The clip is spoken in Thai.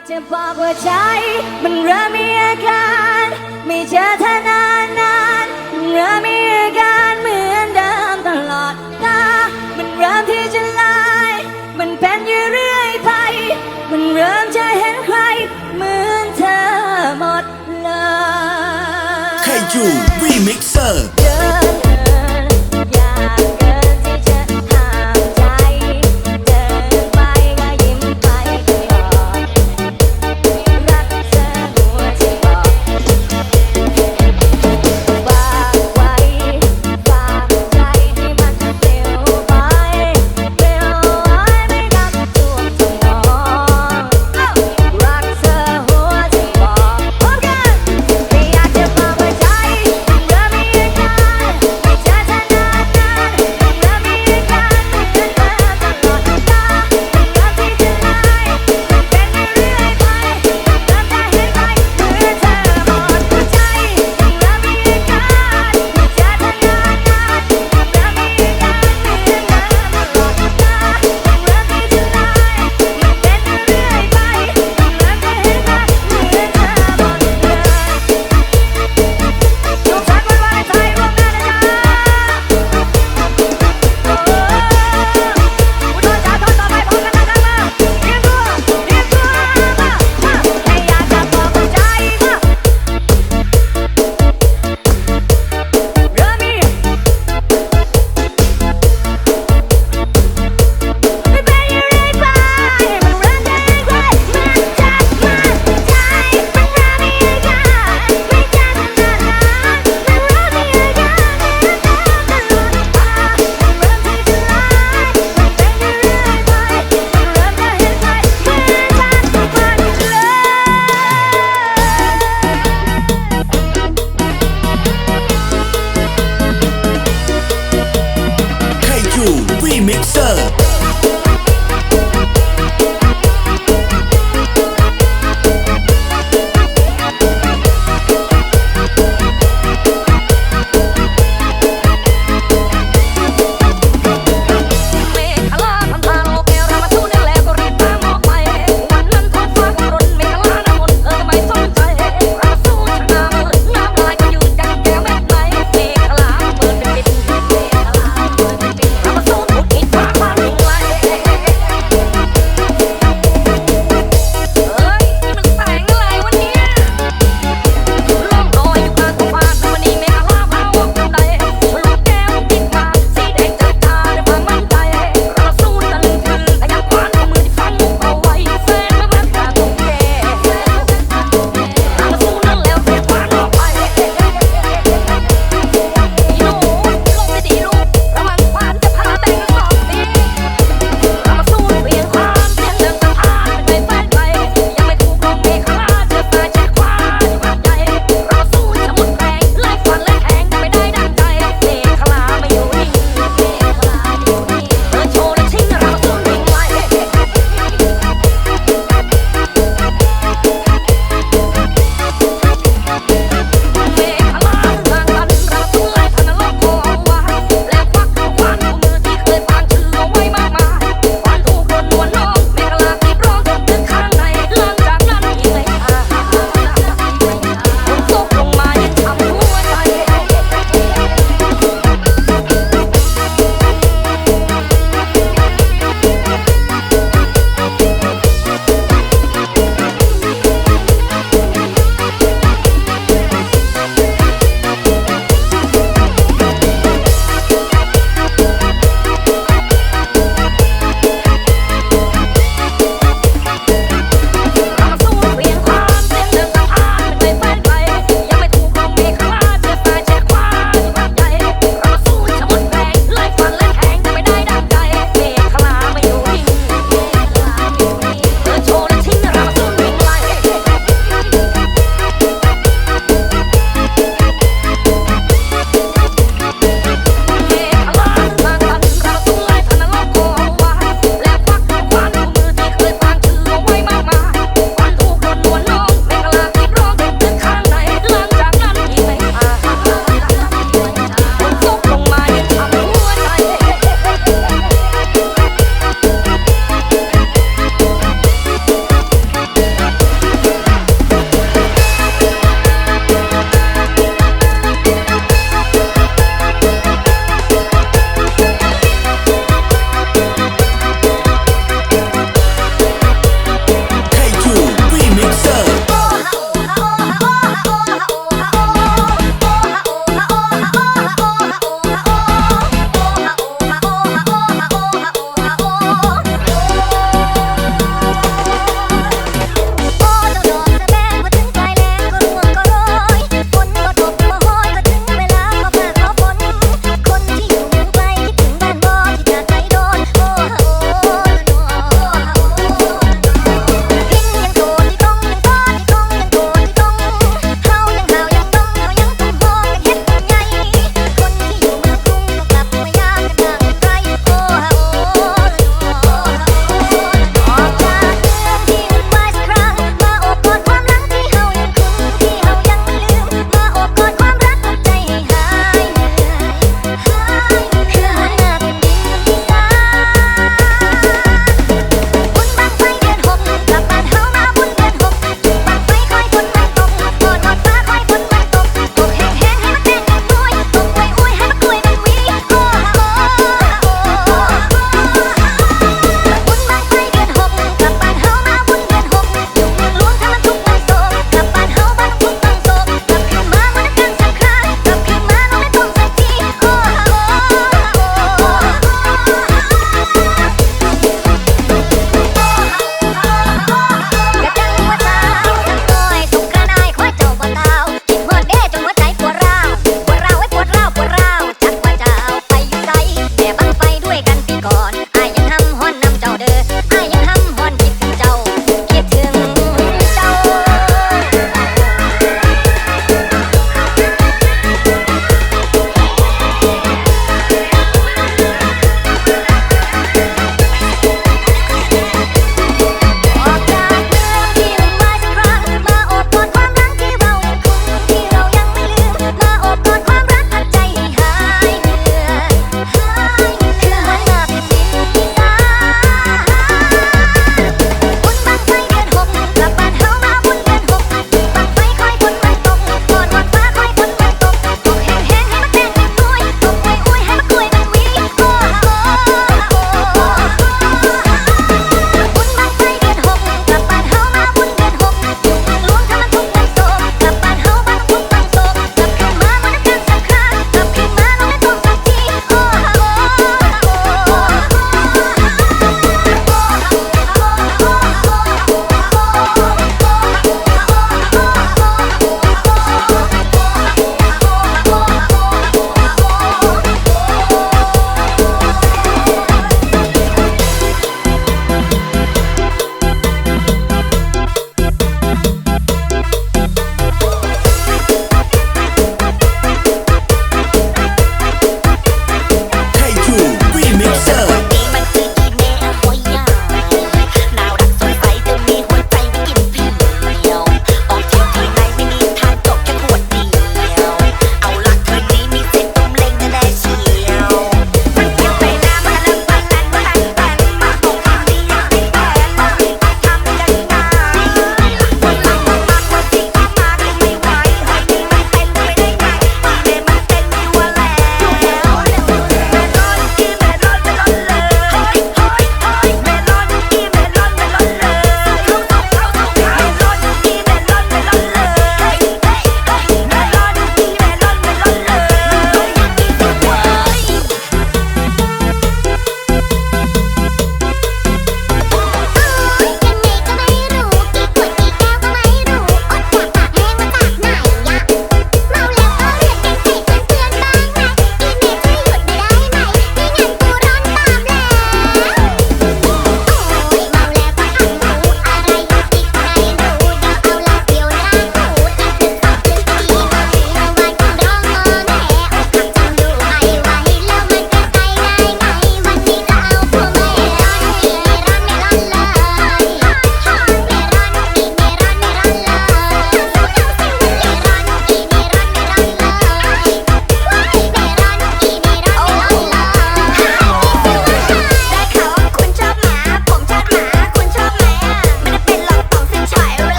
ากจะบอกว่าใจ มันเริ่มมีอาการไม่เจอเธอนานนานเริ่มมีอาการเหมือนเดิมตลอดตามันเริ่มที่จะลายมันเป็นอยู่เรื่อยไป มันเริ่มจะเห็นใครเหมือนเธอหมดเลย Kaiju Remixer เดิน